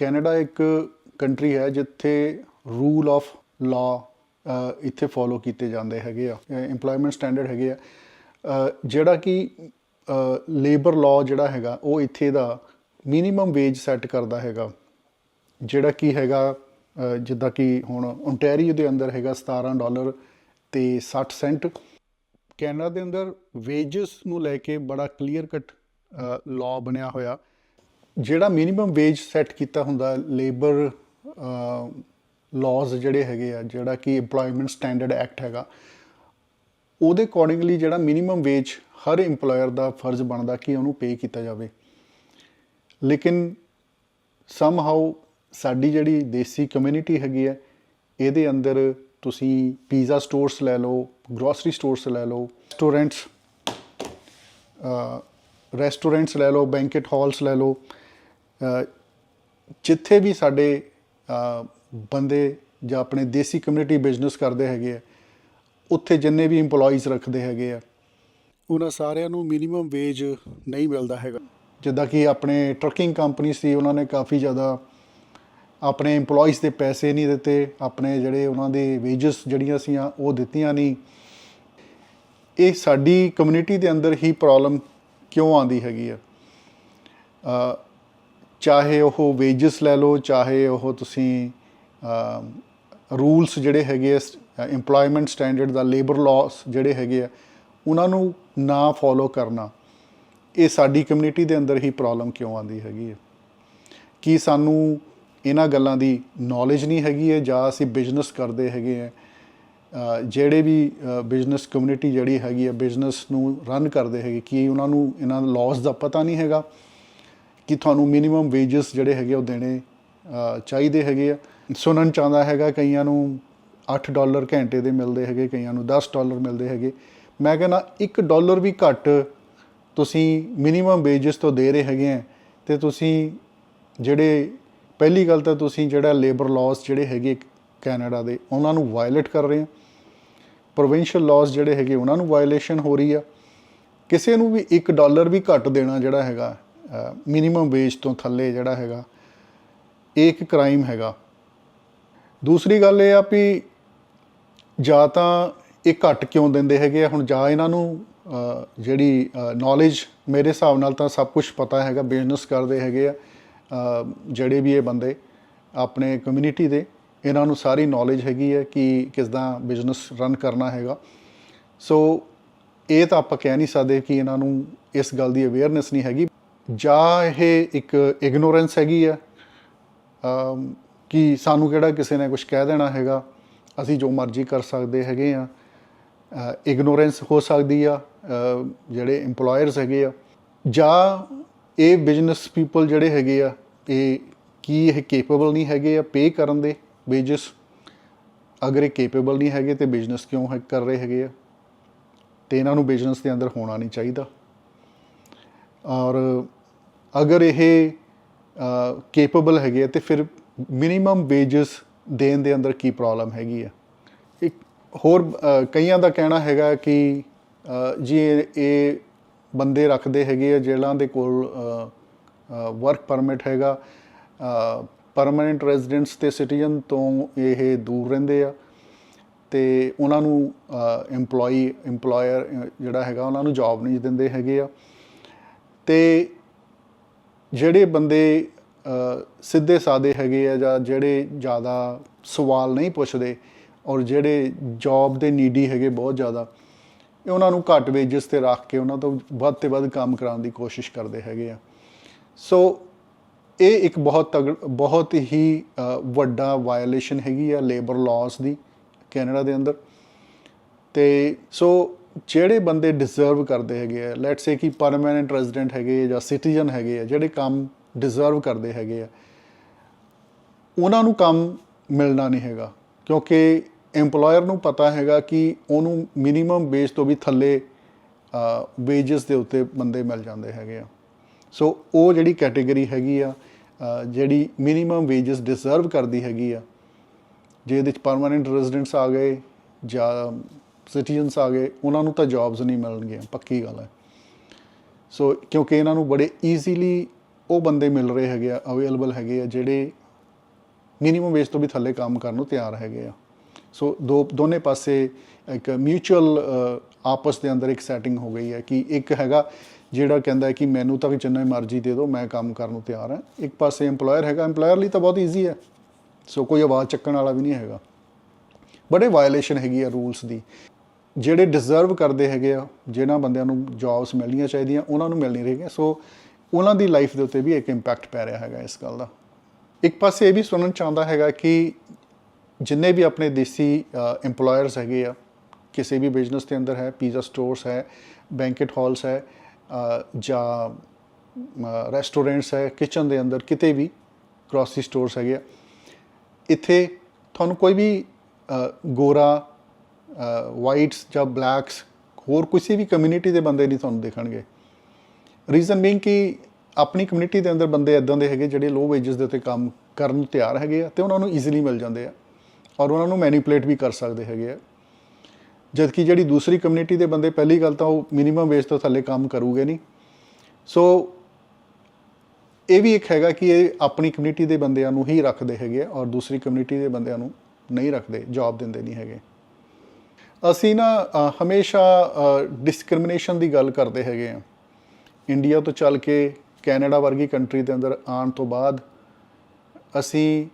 Canada ਇੱਕ country ਹੈ ਜਿੱਥੇ ਰੂਲ ਆਫ ਲਾ ਇੱਥੇ ਫੋਲੋ ਕੀਤੇ ਜਾਂਦੇ ਹੈਗੇ ਆ EMPLOYMENT ਸਟੈਂਡਰਡ ਹੈਗੇ ਆ। ਜਿਹੜਾ ਕਿ ਲੇਬਰ ਲਾ ਜਿਹੜਾ ਹੈਗਾ, ਉਹ ਇੱਥੇ ਦਾ ਮਿਨੀਮਮ ਵੇਜ ਸੈੱਟ ਕਰਦਾ ਹੈਗਾ। ਜਿਹੜਾ ਕੀ ਹੈਗਾ ਜਿੱਦਾਂ ਕਿ ਹੁਣ ਓਨਟਾਰੀਓ ਦੇ ਅੰਦਰ ਹੈਗਾ 17 ਡਾਲਰ ਤੇ 60 ਸੈਂਟ। ਕੈਨੇਡਾ ਦੇ ਅੰਦਰ ਵੇਜਸ ਨੂੰ ਲੈ ਕੇ ਬੜਾ ਕਲੀਅਰ ਕੱਟ ਲਾ ਬਣਿਆ ਹੋਇਆ। ਜਿਹੜਾ ਮਿਨੀਮਮ ਵੇਜ ਸੈੱਟ ਕੀਤਾ ਹੁੰਦਾ ਲੇਬਰ ਲਾਜ਼ ਜਿਹੜੇ ਹੈਗੇ ਆ, ਜਿਹੜਾ ਕਿ EMPLOYMENT ਸਟੈਂਡਰਡ ਐਕਟ ਹੈਗਾ, ਉਹਦੇ ਅਕੋਰਡਿੰਗਲੀ ਜਿਹੜਾ ਮਿਨੀਮਮ ਵੇਜ ਹਰ EMPLOYER ਦਾ ਫਰਜ਼ ਬਣਦਾ ਕਿ ਉਹਨੂੰ ਪੇ ਕੀਤਾ ਜਾਵੇ। ਲੇਕਿਨ ਸਮ ਸਮਹਾਉ ਸਾਡੀ ਜਿਹੜੀ ਦੇਸੀ ਕਮਿਊਨਿਟੀ ਹੈਗੀ ਹੈ, ਇਹਦੇ ਅੰਦਰ ਤੁਸੀਂ ਪੀਜ਼ਾ ਸਟੋਰਸ ਲੈ ਲਓ ਗਰੋਸਰੀ ਸਟੋਰਸ ਲੈ ਲਓ ਰੈਸਟੋਰੈਂਟਸ ਰੈਸਟੋਰੈਂਟਸ ਲੈ ਲਓ ਬੈਂਕਟ ਹਾਲਸ ਲੈ ਲਓ ਜਿੱਥੇ ਵੀ ਸਾਡੇ ਬੰਦੇ ਜਾਂ ਆਪਣੇ ਦੇਸੀ ਕਮਿਊਨਿਟੀ ਬਿਜ਼ਨਸ ਕਰਦੇ ਹੈਗੇ ਆ, ਉੱਥੇ ਜਿੰਨੇ ਵੀ EMPLOYEES ਰੱਖਦੇ ਹੈਗੇ ਆ, ਉਹਨਾਂ ਸਾਰਿਆਂ ਨੂੰ ਮਿਨੀਮਮ ਵੇਜ ਨਹੀਂ ਮਿਲਦਾ ਹੈਗਾ। ਜਿੱਦਾਂ ਕਿ ਆਪਣੇ ਟਰੱਕਿੰਗ ਕੰਪਨੀ ਸੀ, ਉਹਨਾਂ ਨੇ ਕਾਫੀ ਜ਼ਿਆਦਾ ਆਪਣੇ EMPLOYEES ਦੇ ਪੈਸੇ ਨਹੀਂ ਦਿੱਤੇ, ਆਪਣੇ ਜਿਹੜੇ ਉਹਨਾਂ ਦੇ ਵੇਜਸ ਜਿਹੜੀਆਂ ਸੀਆਂ, ਉਹ ਦਿੱਤੀਆਂ ਨਹੀਂ। ਇਹ ਸਾਡੀ ਕਮਿਊਨਿਟੀ ਦੇ ਅੰਦਰ ਹੀ ਪ੍ਰੋਬਲਮ ਕਿਉਂ ਆਂਦੀ ਹੈਗੀ ਆ? ਚਾਹੇ ਉਹ ਵੇਜਸ ਲੈ ਲਓ, ਚਾਹੇ ਉਹ ਤੁਸੀਂ ਰੂਲਸ ਜਿਹੜੇ ਹੈਗੇ ਆ, EMPLOYMENT ਸਟੈਂਡਰਡ ਦਾ ਲੇਬਰ ਲਾਸ ਜਿਹੜੇ ਹੈਗੇ ਆ, ਉਹਨਾਂ ਨੂੰ ਨਾ ਫੋਲੋ ਕਰਨਾ, ਇਹ ਸਾਡੀ ਕਮਿਊਨਿਟੀ ਦੇ ਅੰਦਰ ਹੀ ਪ੍ਰੋਬਲਮ ਕਿਉਂ ਆਂਦੀ ਹੈਗੀ ਹੈ ਕੀ ਸਾਨੂੰ ਇਹਨਾਂ ਗੱਲਾਂ ਦੀ ਨੌਲੇਜ ਨਹੀਂ ਹੈਗੀ ਹੈ ਜਾਂ ਅਸੀਂ ਬਿਜ਼ਨਸ ਕਰਦੇ ਹੈਗੇ ਆ? ਜਿਹੜੇ ਵੀ ਬਿਜ਼ਨਸ ਕਮਿਊਨਿਟੀ ਜਿਹੜੀ ਹੈਗੀ ਹੈ ਬਿਜ਼ਨਸ ਨੂੰ ਰਨ ਕਰਦੇ ਹੈਗੇ, ਕੀ ਉਹਨਾਂ ਨੂੰ, ਇਹਨਾਂ ਲਾਸ ਦਾ ਪਤਾ ਨਹੀਂ ਹੈਗਾ? ਕਿ ਤੁਹਾਨੂੰ ਮਿਨੀਮਮ ਵੇਜਸ ਜਿਹੜੇ ਹੈਗੇ ਉਹ ਦੇਣੇ ਚਾਹੀਦੇ ਹੈਗੇ ਆ। ਸੁਣਨ ਚਾਹੁੰਦਾ ਹੈਗਾ, ਕਈਆਂ ਨੂੰ 8 ਡਾਲਰ ਘੰਟੇ ਦੇ ਮਿਲਦੇ ਹੈਗੇ, ਕਈਆਂ ਨੂੰ 10 ਡਾਲਰ ਮਿਲਦੇ ਹੈਗੇ। ਮੈਂ ਕਹਿੰਦਾ 1 ਡਾਲਰ ਵੀ ਘੱਟ ਤੁਸੀਂ ਮਿਨੀਮਮ ਵੇਜਸ ਤੋਂ ਦੇ ਰਹੇ ਹੈਗੇ ਆ, ਤੇ ਤੁਸੀਂ ਜਿਹੜੇ, ਪਹਿਲੀ ਗੱਲ ਤਾਂ ਤੁਸੀਂ ਜਿਹੜਾ ਲੇਬਰ ਲਾਸ ਜਿਹੜੇ ਹੈਗੇ ਕੈਨੇਡਾ ਦੇ, ਉਹਨਾਂ ਨੂੰ ਵਾਇਲੇਟ ਕਰ ਰਹੇ ਆ। ਪ੍ਰੋਵਿੰਸ਼ੀਅਲ ਲਾਸ ਜਿਹੜੇ ਹੈਗੇ, ਉਹਨਾਂ ਨੂੰ ਵਾਇਲੇਸ਼ਨ ਹੋ ਰਹੀ ਆ। ਕਿਸੇ ਨੂੰ ਵੀ 1 ਡਾਲਰ ਵੀ ਘੱਟ ਦੇਣਾ ਜਿਹੜਾ ਹੈਗਾ ਮਿਨੀਮਮ ਵੇਜ ਤੋਂ ਥੱਲੇ ਜਿਹੜਾ ਹੈਗਾ, ਇਹ ਇੱਕ ਕ੍ਰਾਈਮ ਹੈਗਾ। ਦੂਸਰੀ ਗੱਲ ਇਹ ਆ ਵੀ ਜਾਂ ਤਾਂ ਇਹ ਘੱਟ ਕਿਉਂ ਦਿੰਦੇ ਹੈਗੇ ਆ? ਹੁਣ ਜਾਂ ਇਹਨਾਂ ਨੂੰ ਜਿਹੜੀ ਨੌਲੇਜ ਮੇਰੇ ਹਿਸਾਬ ਨਾਲ ਤਾਂ ਸਭ ਕੁਝ ਪਤਾ ਹੈਗਾ ਬਿਜ਼ਨਸ ਕਰਦੇ ਹੈਗੇ ਆ ਜਿਹੜੇ ਵੀ ਇਹ ਬੰਦੇ ਆਪਣੇ ਕਮਿਊਨਿਟੀ ਦੇ, ਇਹਨਾਂ ਨੂੰ ਸਾਰੀ ਨੌਲੇਜ ਹੈਗੀ ਹੈ ਕਿ ਕਿਸਦਾ ਬਿਜ਼ਨਸ ਰਨ ਕਰਨਾ ਹੈਗਾ। ਸੋ ਇਹ ਤਾਂ ਆਪਾਂ ਕਹਿ ਨਹੀਂ ਸਕਦੇ ਕਿ ਇਹਨਾਂ ਨੂੰ ਇਸ ਗੱਲ ਦੀ ਅਵੇਅਰਨੈਸ ਨਹੀਂ ਹੈਗੀ। ਜਾਂ ਇਹ ਇੱਕ ਇਗਨੋਰੈਂਸ ਹੈਗੀ ਆ? ਕਿ ਸਾਨੂੰ ਕਿਹੜਾ ਕਿਸੇ ਨੇ ਕੁਝ ਕਹਿ ਦੇਣਾ ਹੈਗਾ? ਅਸੀਂ ਜੋ ਮਰਜ਼ੀ ਕਰ ਸਕਦੇ ਹੈਗੇ ਆ। ਇਗਨੋਰੈਂਸ ਹੋ ਸਕਦੀ ਆ ਜਿਹੜੇ EMPLOYERS ਹੈਗੇ ਆ। ਜਾਂ ਇਹ ਬਿਜ਼ਨਸ ਪੀਪਲ ਜਿਹੜੇ ਹੈਗੇ ਆ, ਇਹ ਕੀ ਇਹ ਕੇਪੇਬਲ ਨਹੀਂ ਹੈਗੇ ਆ ਪੇ ਕਰਨ ਦੇ ਵੇਜਸ ਅਗਰ ਇਹ ਕੇਪੇਬਲ ਨਹੀਂ ਹੈਗੇ ਤੇ ਬਿਜ਼ਨਸ ਕਿਉਂ ਹੈ ਕਰ ਰਹੇ ਹੈਗੇ ਆ? ਤੇ ਇਹਨਾਂ ਨੂੰ ਬਿਜ਼ਨਸ ਦੇ ਅੰਦਰ ਹੋਣਾ ਨਹੀਂ ਚਾਹੀਦਾ। ਔਰ ਅਗਰ ਇਹ ਕੇਪੇਬਲ ਹੈਗੇ ਆ ਤੇ ਫਿਰ ਮਿਨੀਮਮ ਵੇਜਸ ਦੇਣ ਦੇ ਅੰਦਰ ਕੀ ਪ੍ਰੋਬਲਮ ਹੈਗੀ ਆ? ਇੱਕ ਹੋਰ ਕਈਆਂ ਦਾ ਕਹਿਣਾ ਹੈਗਾ ਕਿ ਅ, ਜੀ ਇਹ ਬੰਦੇ ਰੱਖਦੇ ਹੈਗੇ ਆ ਜਿਹਨਾਂ ਦੇ ਕੋਲ ਵਰਕ ਪਰਮਿਟ ਹੈਗਾ ਪਰਮਨੈਂਟ ਰੈਜ਼ੀਡੈਂਟਸ ਤੇ ਸਿਟੀਜ਼ਨ ਤੋਂ ਇਹ ਦੂਰ ਰਹਿੰਦੇ ਆ ਤੇ ਉਹਨਾਂ ਨੂੰ EMPLOYE EMPLOYER ਜਿਹੜਾ ਹੈਗਾ ਉਹਨਾਂ ਨੂੰ ਜੌਬ ਨਹੀਂ ਦਿੰਦੇ ਹੈਗੇ ਆ। ਤੇ ਜਿਹੜੇ ਬੰਦੇ ਸਿੱਧੇ ਸਾਦੇ ਹੈਗੇ ਆ ਜਾਂ ਜਿਹੜੇ ਜ਼ਿਆਦਾ ਸਵਾਲ ਨਹੀਂ ਪੁੱਛਦੇ ਔਰ ਜਿਹੜੇ ਜੌਬ ਦੇ ਨੀਡੀ ਹੈਗੇ ਬਹੁਤ ਜ਼ਿਆਦਾ, ਇਹ ਉਹਨਾਂ ਨੂੰ ਘੱਟ ਵੇਜਸ ਤੇ ਰੱਖ ਕੇ ਉਹਨਾਂ ਤੋਂ ਵੱਧ ਤੇ ਵੱਧ ਕੰਮ ਕਰਾਉਣ ਦੀ ਕੋਸ਼ਿਸ਼ ਕਰਦੇ ਹੈਗੇ ਆ। ਸੋ ਇਹ ਇੱਕ ਬਹੁਤ ਤਗੜ ਬਹੁਤ ਹੀ ਵੱਡਾ ਵਾਇਲੇਸ਼ਨ ਹੈਗੀ ਆ ਲੇਬਰ ਲਾਸ ਦੀ ਕੈਨੇਡਾ ਦੇ ਅੰਦਰ। ਤੇ ਸੋ ਜਿਹੜੇ ਬੰਦੇ ਡਿਜ਼ਰਵ ਕਰਦੇ ਹੈਗੇ ਆ ਲੈਟਸ ਸੇ ਕਿ ਪਰਮਨੈਂਟ ਰੈਜ਼ੀਡੈਂਟ ਹੈਗੇ ਆ ਜਾਂ ਸਿਟੀਜ਼ਨ ਹੈਗੇ ਆ, ਜਿਹੜੇ ਕੰਮ ਡਿਜ਼ਰਵ ਕਰਦੇ ਹੈਗੇ ਆ, ਉਹਨਾਂ ਨੂੰ ਕੰਮ ਮਿਲਣਾ ਨਹੀਂ ਹੈਗਾ, ਕਿਉਂਕਿ EMPLOYER ਨੂੰ ਪਤਾ ਹੈਗਾ ਕਿ ਉਹਨੂੰ ਮਿਨੀਮਮ ਵੇਜ ਤੋਂ ਵੀ ਥੱਲੇ ਵੇਜਸ ਦੇ ਉੱਤੇ ਬੰਦੇ ਮਿਲ ਜਾਂਦੇ ਹੈਗੇ ਆ। ਸੋ ਉਹ ਜਿਹੜੀ ਕੈਟਾਗਰੀ ਹੈਗੀ ਆ ਜਿਹੜੀ ਮਿਨੀਮਮ ਵੇਜਸ ਡਿਜ਼ਰਵ ਕਰਦੀ ਹੈਗੀ ਆ ਜੇ ਇਹਦੇ ਚ ਪਰਮਨੈਂਟ ਰੈਜ਼ੀਡੈਂਟਸ ਆ ਗਏ ਜਾਂ ਸਿਟੀਜ਼ਨਸ ਆ ਗਏ, ਉਹਨਾਂ ਨੂੰ ਤਾਂ ਜੌਬਸ ਨਹੀਂ ਮਿਲਣਗੀਆਂ, ਪੱਕੀ ਗੱਲ ਹੈ। ਸੋ ਕਿਉਂਕਿ ਇਹਨਾਂ ਨੂੰ ਬੜੇ ਈਜ਼ੀਲੀ ਉਹ ਬੰਦੇ ਮਿਲ ਰਹੇ ਹੈਗੇ ਆ ਅਵੇਲੇਬਲ ਹੈਗੇ ਆ, ਜਿਹੜੇ ਮਿਨੀਮਮ ਵੇਜ ਤੋਂ ਵੀ ਥੱਲੇ ਕੰਮ ਕਰਨ ਨੂੰ ਤਿਆਰ ਹੈਗੇ ਆ। ਸੋ ਦੋ, ਦੋਨੇ ਪਾਸੇ ਇੱਕ ਮਿਊਚੁਅਲ ਆਪਸ ਦੇ ਅੰਦਰ ਇੱਕ ਸੈਟਿੰਗ ਹੋ ਗਈ ਹੈ ਕਿ ਇੱਕ ਹੈਗਾ ਜਿਹੜਾ ਕਹਿੰਦਾ ਹੈ ਕਿ ਮੈਨੂੰ ਤਾਂ ਜਿੰਨਾ ਮਰਜ਼ੀ ਦੇ ਦਿਓ, ਮੈਂ ਕੰਮ ਕਰਨ ਨੂੰ ਤਿਆਰ ਹਾਂ। ਇੱਕ ਪਾਸੇ EMPLOYER ਹੈਗਾ, EMPLOYER ਲਈ ਤਾਂ ਬਹੁਤ ਈਜ਼ੀ ਹੈ। ਸੋ ਕੋਈ ਆਵਾਜ਼ ਚੱਕਣ ਵਾਲਾ ਵੀ ਨਹੀਂ ਹੈਗਾ। ਬੜੇ ਵਾਇਲੇਸ਼ਨ ਹੈਗੀ ਆ ਰੂਲਸ ਦੀ। ਜਿਹੜੇ ਡਿਜ਼ਰਵ ਕਰਦੇ ਹੈਗੇ ਆ, ਜਿਹਨਾਂ ਬੰਦਿਆਂ ਨੂੰ ਜੌਬਸ ਮਿਲਣੀਆਂ ਚਾਹੀਦੀਆਂ, ਉਹਨਾਂ ਨੂੰ ਮਿਲ ਨਹੀਂ ਰਹੀਆਂ। ਸੋ ਉਹਨਾਂ ਦੀ ਲਾਈਫ ਦੇ ਉੱਤੇ ਵੀ ਇੱਕ ਇੰਪੈਕਟ ਪੈ ਰਿਹਾ ਹੈਗਾ ਇਸ ਗੱਲ ਦਾ। ਇੱਕ ਪਾਸੇ ਇਹ ਵੀ ਸੁਣਨ ਚਾਹੁੰਦਾ ਹੈਗਾ ਕਿ ਜਿੰਨੇ ਵੀ ਆਪਣੇ ਦੇਸੀ EMPLOYERS ਹੈਗੇ ਆ, ਕਿਸੇ ਵੀ ਬਿਜ਼ਨਸ ਦੇ ਅੰਦਰ ਹੈ ਪੀਜ਼ਾ ਸਟੋਰਸ ਹੈ ਬੈਂਕਟ ਹਾਲਸ ਹੈ ਜਾਂ ਰੈਸਟੋਰੈਂਟਸ ਹੈ ਕਿਚਨ ਦੇ ਅੰਦਰ ਕਿਤੇ ਵੀ ਗਰੋਸਰੀ ਸਟੋਰਸ ਹੈਗੇ ਆ, ਇੱਥੇ ਤੁਹਾਨੂੰ ਕੋਈ ਵੀ ਗੋਰਾ ਵਾਈਟਸ ਜਾਂ ਬਲੈਕਸ ਹੋਰ ਕਿਸੇ ਵੀ ਕਮਿਊਨਿਟੀ ਦੇ ਬੰਦੇ ਨਹੀਂ ਤੁਹਾਨੂੰ ਦੇਖਣਗੇ। ਰੀਜ਼ਨ ਬੀਇੰਗ ਕਿ ਆਪਣੀ ਕਮਿਊਨਿਟੀ ਦੇ ਅੰਦਰ ਬੰਦੇ ਇਦਾਂ ਦੇ ਹੈਗੇ ਜਿਹੜੇ ਲੋ ਵੇਜਸ ਦੇ ਉੱਤੇ ਕੰਮ ਕਰਨ ਨੂੰ ਤਿਆਰ ਹੈਗੇ ਆ ਤੇ ਉਹਨਾਂ ਨੂੰ ਈਜ਼ੀਲੀ ਮਿਲ ਜਾਂਦੇ ਆ ਔਰ ਉਹਨਾਂ ਨੂੰ ਮੈਨੀਪੂਲੇਟ ਵੀ ਕਰ ਸਕਦੇ ਹੈਗੇ ਆ। ਜਦ ਕਿ ਜਿਹੜੀ ਦੂਸਰੀ ਕਮਿਊਨਿਟੀ ਦੇ ਬੰਦੇ ਪਹਿਲੀ ਗੱਲ ਤਾਂ ਉਹ ਮਿਨੀਮਮ ਵੇਜ ਤੋਂ ਥੱਲੇ ਕੰਮ ਕਰੂਗੇ ਨਹੀਂ। ਸੋ ਇਹ ਵੀ ਇੱਕ ਹੈਗਾ ਕਿ ਇਹ ਆਪਣੀ ਕਮਿਊਨਿਟੀ ਦੇ ਬੰਦਿਆਂ ਨੂੰ ਹੀ ਰੱਖਦੇ ਹੈਗੇ ਆ ਔਰ ਦੂਸਰੀ ਕਮਿਊਨਿਟੀ ਦੇ ਬੰਦਿਆਂ ਨੂੰ ਨਹੀਂ ਰੱਖਦੇ ਜੌਬ ਦਿੰਦੇ ਨਹੀਂ ਹੈਗੇ। ਅਸੀਂ ਨਾ ਹਮੇਸ਼ਾ ਡਿਸਕ੍ਰਿਮੀਨੇਸ਼ਨ ਦੀ ਗੱਲ ਕਰਦੇ ਹੈਗੇ ਆ। ਇੰਡੀਆ ਤੋਂ ਚੱਲ ਕੇ ਕੈਨੇਡਾ ਵਰਗੀ ਕੰਟਰੀ ਦੇ ਅੰਦਰ ਆਉਣ ਤੋਂ ਬਾਅਦ ਅਸੀਂ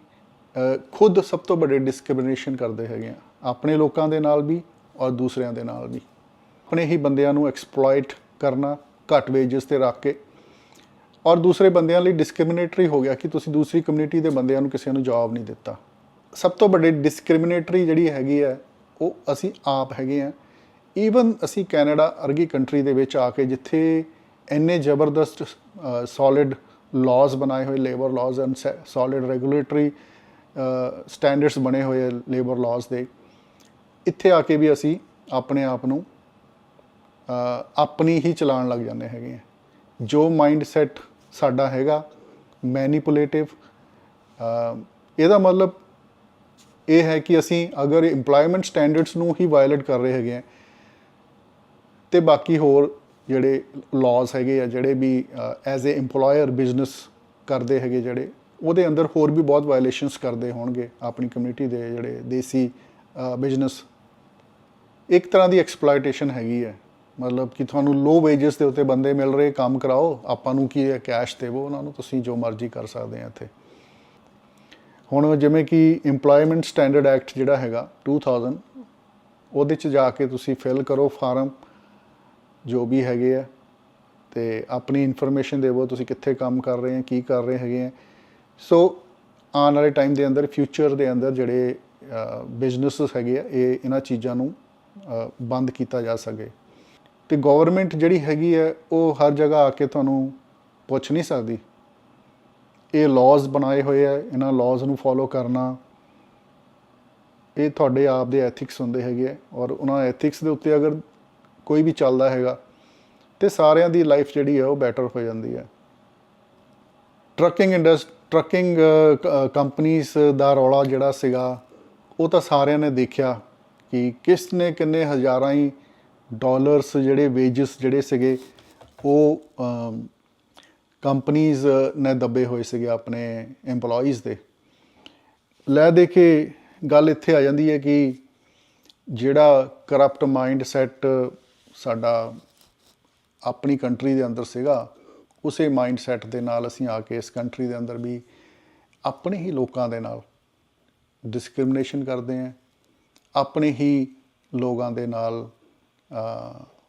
ਖੁਦ ਸਭ ਤੋਂ ਵੱਡੇ ਡਿਸਕ੍ਰਿਮੀਨੇਸ਼ਨ ਕਰਦੇ ਹੈਗੇ ਆ। ਆਪਣੇ ਲੋਕਾਂ ਦੇ ਨਾਲ ਵੀ ਔਰ ਦੂਸਰਿਆਂ ਦੇ ਨਾਲ ਵੀ। ਆਪਣੇ ਹੀ ਬੰਦਿਆਂ ਨੂੰ ਐਕਸਪਲੋਇਟ ਕਰਨਾ, ਘੱਟ ਵੇਜਸ ਤੇ ਰੱਖ ਕੇ। ਔਰ ਦੂਸਰੇ ਬੰਦਿਆਂ ਲਈ ਡਿਸਕ੍ਰਿਮੀਨੇਟਰੀ ਹੋ ਗਿਆ ਕਿ ਤੁਸੀਂ ਦੂਸਰੀ ਕਮਿਊਨਿਟੀ ਦੇ ਬੰਦਿਆਂ ਨੂੰ ਕਿਸੇ ਨੂੰ ਜੌਬ ਨਹੀਂ ਦਿੱਤਾ। ਸਭ ਤੋਂ ਵੱਡੀ ਡਿਸਕ੍ਰਿਮੀਨੇਟਰੀ ਜਿਹੜੀ ਹੈਗੀ ਹੈ ਉਹ ਅਸੀਂ ਆਪ ਹੈਗੇ ਆ। ਈਵਨ ਅਸੀਂ ਕੈਨੇਡਾ ਅਰਗੀ ਕੰਟਰੀ ਦੇ ਵਿੱਚ ਆ ਕੇ ਜਿੱਥੇ ਇੰਨੇ ਜ਼ਬਰਦਸਤ ਸੋਲਿਡ ਲਾਜ਼ ਬਣਾਏ ਹੋਏ labour laws and solid regulatory standards ਬਣੇ ਹੋਏ ਲੇਬਰ ਲਾਜ਼ ਦੇ। ਇੱਥੇ ਆ ਕੇ ਵੀ ਅਸੀਂ ਆਪਣੇ ਆਪ ਨੂੰ ਆਪਣੀ ਹੀ ਚਲਾਉਣ ਲੱਗ ਜਾਂਦੇ ਹੈਗੇ ਆ। ਜੋ ਮਾਈਂਡ ਸੈਟ ਸਾਡਾ ਹੈਗਾ ਮੈਨੀਪੂਲੇਟਿਵ ਇਹਦਾ ਮਤਲਬ ਇਹ ਹੈ ਕਿ ਅਸੀਂ ਅਗਰ EMPLOYMENT ਸਟੈਂਡਰਡਸ ਨੂੰ ਹੀ ਵਾਇਲੇਟ ਕਰ ਰਹੇ ਹੈਗੇ ਆ ਤੇ ਬਾਕੀ ਹੋਰ ਜਿਹੜੇ ਲਾਜ਼ ਹੈਗੇ ਆ, ਜਿਹੜੇ ਵੀ ਐਜ਼ ਅ EMPLOYER ਬਿਜ਼ਨਸ ਕਰਦੇ ਹੈਗੇ ਜਿਹੜੇ, ਉਹਦੇ ਅੰਦਰ ਹੋਰ ਵੀ ਬਹੁਤ ਵਾਇਲੇਸ਼ਨਸ ਕਰਦੇ ਹੋਣਗੇ ਆਪਣੀ ਕਮਿਊਨਿਟੀ ਦੇ ਜਿਹੜੇ ਦੇਸੀ ਬਿਜ਼ਨਸ ਇੱਕ ਤਰ੍ਹਾਂ ਦੀ ਐਕਸਪਲੋਇਟੇਸ਼ਨ ਹੈਗੀ ਹੈ। ਮਤਲਬ ਕਿ ਤੁਹਾਨੂੰ ਲੋ ਵੇਜਸ ਦੇ ਉੱਤੇ ਬੰਦੇ ਮਿਲ ਰਹੇ, ਕੰਮ ਕਰਾਓ, ਆਪਾਂ ਨੂੰ ਕੀ ਹੈ ਕੈਸ਼ ਦੇਵੋ ਉਹਨਾਂ ਨੂੰ, ਤੁਸੀਂ ਜੋ ਮਰਜ਼ੀ ਕਰ ਸਕਦੇ ਆ ਇੱਥੇ। ਹੁਣ ਜਿਵੇਂ ਕਿ EMPLOYMENT ਸਟੈਂਡਰਡ ਐਕਟ ਜਿਹੜਾ ਹੈਗਾ 2000 ਉਹਦੇ ਚ ਜਾ ਕੇ ਤੁਸੀਂ ਫਿਲ ਕਰੋ ਫਾਰਮ ਜੋ ਵੀ ਹੈਗੇ ਆ, ਤੇ ਆਪਣੀ ਇਨਫੋਰਮੇਸ਼ਨ ਦੇਵੋ ਤੁਸੀਂ ਕਿੱਥੇ ਕੰਮ ਕਰ ਰਹੇ ਆ, ਕੀ ਕਰ ਰਹੇ ਹੈਗੇ ਆ। ਸੋ ਆਉਣ ਵਾਲੇ ਟਾਈਮ ਦੇ ਅੰਦਰ ਫਿਊਚਰ ਦੇ ਅੰਦਰ ਜਿਹੜੇ ਬਿਜ਼ਨੈਸਸ ਹੈਗੇ ਆ, ਇਹ ਇਹਨਾਂ ਚੀਜ਼ਾਂ ਨੂੰ ਬੰਦ ਕੀਤਾ ਜਾ ਸਕੇ। ਤੇ ਗਵਰਨਮੈਂਟ ਜਿਹੜੀ ਹੈਗੀ ਹੈ ਉਹ ਹਰ ਜਗ੍ਹਾ ਆ ਕੇ ਤੁਹਾਨੂੰ ਪੁੱਛ ਨਹੀਂ ਸਕਦੀ। ਇਹ ਲਾਜ਼ ਬਣਾਏ ਹੋਏ ਆ, ਇਹਨਾਂ ਲਾਜ਼ ਨੂੰ ਫੋਲੋ ਕਰਨਾ, ਇਹ ਤੁਹਾਡੇ ਆਪ ਦੇ ਐਥਿਕਸ ਹੁੰਦੇ ਹੈਗੇ ਆ ਔਰ ਉਹਨਾਂ ਐਥਿਕਸ ਦੇ ਉੱਤੇ ਅਗਰ ਕੋਈ ਵੀ ਚੱਲਦਾ ਹੈਗਾ ਤੇ ਸਾਰਿਆਂ ਦੀ ਲਾਈਫ ਜਿਹੜੀ ਹੈ ਉਹ ਬੈਟਰ ਹੋ ਜਾਂਦੀ ਹੈ ਟਰੱਕਿੰਗ ਇੰਡਸਟ ਟਰੱਕਿੰਗ ਕੰਪਨੀਆਂ ਦਾ ਰੌਲਾ ਜਿਹੜਾ ਸੀਗਾ, ਉਹ ਤਾਂ ਸਾਰਿਆਂ ਨੇ ਦੇਖਿਆ ਕਿ ਕਿਸ ਨੇ ਕਿੰਨੇ ਹਜ਼ਾਰਾਂ ਹੀ ਡਾਲਰਸ ਜਿਹੜੇ ਵੇਜਸ ਜਿਹੜੇ ਸੀਗੇ, ਉਹ ਕੰਪਨੀਆਂ ਨੇ ਦੱਬੇ ਹੋਏ ਸੀਗੇ ਆਪਣੇ EMPLOYEES ਦੇ। ਲੈ ਦੇ ਕੇ ਗੱਲ ਇੱਥੇ ਆ ਜਾਂਦੀ ਹੈ ਕਿ ਜਿਹੜਾ ਕਰਪਟ ਮਾਈਂਡ ਸੈਟ ਸਾਡਾ ਆਪਣੀ ਕੰਟਰੀ ਦੇ ਅੰਦਰ ਸੀਗਾ, ਉਸੇ ਮਾਈਂਡ ਸੈਟ ਦੇ ਨਾਲ ਅਸੀਂ ਆ ਕੇ ਇਸ ਕੰਟਰੀ ਦੇ ਅੰਦਰ ਵੀ ਆਪਣੇ ਹੀ ਲੋਕਾਂ ਦੇ ਨਾਲ ਡਿਸਕ੍ਰਿਮੀਨੇਸ਼ਨ ਕਰਦੇ ਹਾਂ, ਆਪਣੇ ਹੀ ਲੋਕਾਂ ਦੇ ਨਾਲ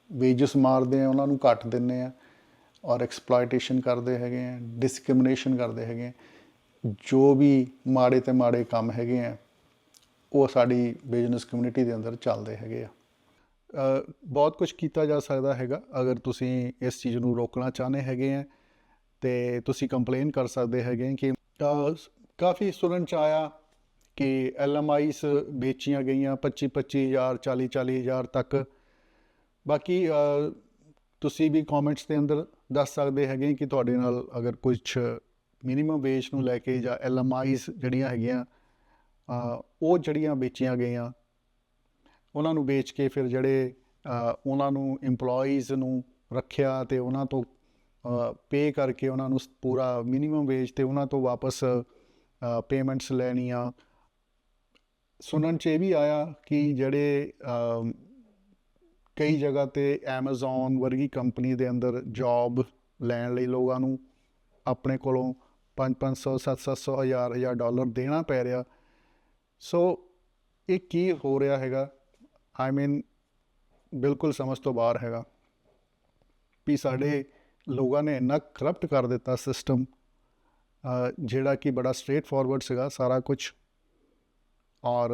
ਵੇਜਸ ਮਾਰਦੇ ਆ ਉਹਨਾਂ ਨੂੰ ਘੱਟ ਦਿੰਨੇ ਆ ਔਰ ਐਕਸਪਲੋਇਟੇਸ਼ਨ ਕਰਦੇ ਹੈਗੇ ਆ ਡਿਸਕ੍ਰਿਮੀਨੇਸ਼ਨ ਕਰਦੇ ਹੈਗੇ ਆ, ਜੋ ਵੀ ਮਾੜੇ ਤੇ ਮਾੜੇ ਕੰਮ ਹੈਗੇ ਆ, ਉਹ ਸਾਡੀ ਬਿਜ਼ਨਸ ਕਮਿਊਨਿਟੀ ਦੇ ਅੰਦਰ ਚੱਲਦੇ ਹੈਗੇ ਆ। ਬਹੁਤ ਕੁਝ ਕੀਤਾ ਜਾ ਸਕਦਾ ਹੈਗਾ, ਅਗਰ ਤੁਸੀਂ ਇਸ ਚੀਜ਼ ਨੂੰ ਰੋਕਣਾ ਚਾਹੁੰਦੇ ਹੈਗੇ ਆ ਤੇ ਤੁਸੀਂ ਕੰਪਲੇਨ ਕਰ ਸਕਦੇ ਹੈਗੇ ਕਿ ਕਾਫੀ ਸੁਣਨ ਚ ਆਇਆ ਕਿ ਐਲਐਮਆਈਸ ਵੇਚੀਆਂ ਗਈਆਂ 25 25000 40 40000 ਤੱਕ। ਬਾਕੀ ਤੁਸੀਂ ਵੀ ਕਮੈਂਟਸ ਦੇ ਅੰਦਰ ਦੱਸ ਸਕਦੇ ਹੈਗੇ ਕਿ ਤੁਹਾਡੇ ਨਾਲ ਅਗਰ ਕੁਝ ਮਿਨੀਮਮ ਵੇਜ ਨੂੰ ਲੈ ਕੇ ਜਾਂ ਐਲਐਮਆਈਸ ਜਿਹੜੀਆਂ ਹੈਗੀਆਂ ਉਹ ਜਿਹੜੀਆਂ ਵੇਚੀਆਂ ਗਈਆਂ, ਉਹਨਾਂ ਨੂੰ ਵੇਚ ਕੇ ਫਿਰ ਜਿਹੜੇ ਉਹਨਾਂ ਨੂੰ EMPLOYEES ਨੂੰ ਰੱਖਿਆ ਤੇ ਉਹਨਾਂ ਤੋਂ ਪੇ ਕਰਕੇ ਉਹਨਾਂ ਨੂੰ ਪੂਰਾ ਮਿਨੀਮਮ ਵੇਜ ਤੇ ਉਹਨਾਂ ਤੋਂ ਵਾਪਸ ਪੇਮੈਂਟਸ ਲੈਣੀਆਂ। ਸੁਣਨ ਚ ਇਹ ਵੀ ਆਇਆ ਕਿ ਜਿਹੜੇ ਕਈ ਜਗ੍ਹਾ ਤੇ Amazon ਵਰਗੀ ਕੰਪਨੀ ਦੇ ਅੰਦਰ ਜੌਬ ਲੈਣ ਲਈ ਲੋਕਾਂ ਨੂੰ ਆਪਣੇ ਕੋਲੋਂ 5-500 700 ਹਜ਼ਾਰ ਹਜ਼ਾਰ ਡਾਲਰ ਦੇਣਾ ਪੈ ਰਿਹਾ। ਸੋ ਇਹ ਕੀ ਹੋ ਰਿਹਾ ਹੈਗਾ? ਆਈ ਮੀਨ ਬਿਲਕੁਲ ਸਮਝ ਤੋਂ ਬਾਹਰ ਹੈਗਾ ਵੀ ਸਾਡੇ ਲੋਕਾਂ ਨੇ ਇੰਨਾ ਕਰਪਟ ਕਰ ਦਿੱਤਾ ਸਿਸਟਮ ਜਿਹੜਾ ਕਿ ਬੜਾ ਸਟ੍ਰੇਟ ਫਾਰਵਰਡ ਸੀਗਾ, ਸਾਰਾ ਕੁਝ ਔਰ,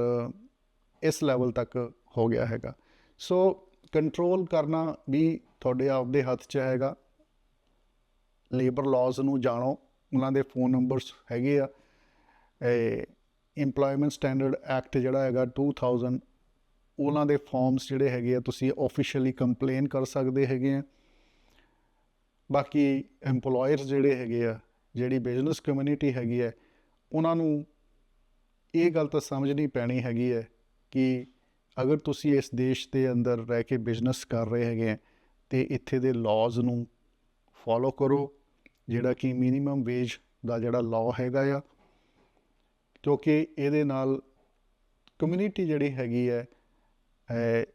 ਇਸ ਲੈਵਲ ਤੱਕ ਹੋ ਗਿਆ ਹੈਗਾ। ਸੋ ਕੰਟਰੋਲ ਕਰਨਾ ਵੀ ਤੁਹਾਡੇ ਆਪਦੇ ਹੱਥ 'ਚ ਹੈਗਾ। ਲੇਬਰ ਲਾਜ਼ ਨੂੰ ਜਾਣੋ, ਉਹਨਾਂ ਦੇ ਫੋਨ ਨੰਬਰਸ ਹੈਗੇ ਆ। EMPLOYMENT ਸਟੈਂਡਰਡ ਐਕਟ ਜਿਹੜਾ ਹੈਗਾ 2000 ਉਹਨਾਂ ਦੇ ਫਾਰਮਸ ਜਿਹੜੇ ਹੈਗੇ ਆ, ਤੁਸੀਂ ਆਫੀਸ਼ੀਅਲੀ ਕੰਪਲੇਨ ਕਰ ਸਕਦੇ ਹੈਗੇ ਆ। ਬਾਕੀ EMPLOYERS ਜਿਹੜੇ ਹੈਗੇ ਆ, ਜਿਹੜੀ ਬਿਜ਼ਨਸ ਕਮਿਊਨਿਟੀ ਹੈਗੀ ਹੈ ਉਹਨਾਂ ਨੂੰ ਇਹ ਗੱਲ ਤਾਂ ਸਮਝਣੀ ਪੈਣੀ ਹੈਗੀ ਹੈ ਕਿ ਅਗਰ ਤੁਸੀਂ ਇਸ ਦੇਸ਼ ਦੇ ਅੰਦਰ ਰਹਿ ਕੇ ਬਿਜ਼ਨਸ ਕਰ ਰਹੇ ਹੈਗੇ ਆ, ਤੇ ਇੱਥੇ ਦੇ ਲਾਜ਼ ਨੂੰ ਫੋਲੋ ਕਰੋ, ਜਿਹੜਾ ਕਿ ਮਿਨੀਮਮ ਵੇਜ ਦਾ ਜਿਹੜਾ ਲਾਅ ਹੈਗਾ ਆ, ਕਿਉਂਕਿ ਇਹਦੇ ਨਾਲ ਕਮਿਊਨਿਟੀ ਜਿਹੜੀ ਹੈਗੀ ਹੈ ਹੈ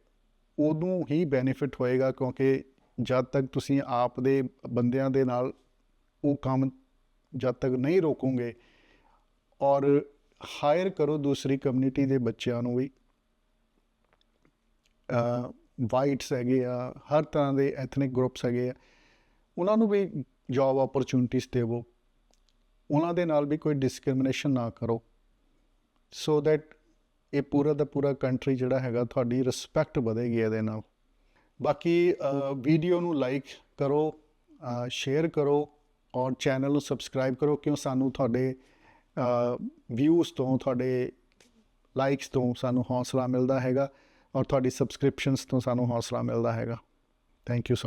ਉਦੋਂ ਹੀ ਬੈਨੀਫਿਟ ਹੋਏਗਾ, ਕਿਉਂਕਿ ਜਦ ਤੱਕ ਤੁਸੀਂ ਆਪ ਦੇ ਬੰਦਿਆਂ ਦੇ ਨਾਲ ਉਹ ਕੰਮ ਜਦ ਤੱਕ ਨਹੀਂ ਰੋਕੋਗੇ, ਔਰ ਹਾਇਰ ਕਰੋ ਦੂਸਰੀ ਕਮਿਊਨਿਟੀ ਦੇ ਬੱਚਿਆਂ ਨੂੰ ਵੀ। ਵਾਈਟਸ ਹੈਗੇ ਆ, ਹਰ ਤਰ੍ਹਾਂ ਦੇ ਐਥਨਿਕ ਗਰੁੱਪਸ ਹੈਗੇ ਆ। ਉਹਨਾਂ ਨੂੰ ਵੀ ਜੌਬ ਓਪਰਚੁਨਿਟੀਜ਼ ਦੇਵੋ। ਉਹਨਾਂ ਦੇ ਨਾਲ ਵੀ ਕੋਈ ਡਿਸਕ੍ਰਿਮੀਨੇਸ਼ਨ ਨਾ ਕਰੋ। ਸੋ ਦੈਟ ਇਹ ਪੂਰਾ ਦਾ ਪੂਰਾ ਕੰਟਰੀ ਜਿਹੜਾ ਹੈਗਾ, ਤੁਹਾਡੀ ਰਿਸਪੈਕਟ ਵਧੇਗੀ ਇਹਦੇ ਨਾਲ। ਬਾਕੀ ਵੀਡੀਓ ਨੂੰ ਲਾਈਕ ਕਰੋ ਸ਼ੇਅਰ ਕਰੋ ਔਰ ਚੈਨਲ ਨੂੰ ਸਬਸਕ੍ਰਾਈਬ ਕਰੋ, ਕਿਉਂ ਸਾਨੂੰ ਤੁਹਾਡੇ ਵਿਊਜ਼ ਤੋਂ, ਤੁਹਾਡੇ ਲਾਈਕਸ ਤੋਂ ਸਾਨੂੰ ਹੌਸਲਾ ਮਿਲਦਾ ਹੈਗਾ। ਔਰ ਤੁਹਾਡੀ ਸਬਸਕ੍ਰਿਪਸ਼ਨਸ ਤੋਂ ਸਾਨੂੰ ਹੌਸਲਾ ਮਿਲਦਾ ਹੈਗਾ। Thank you so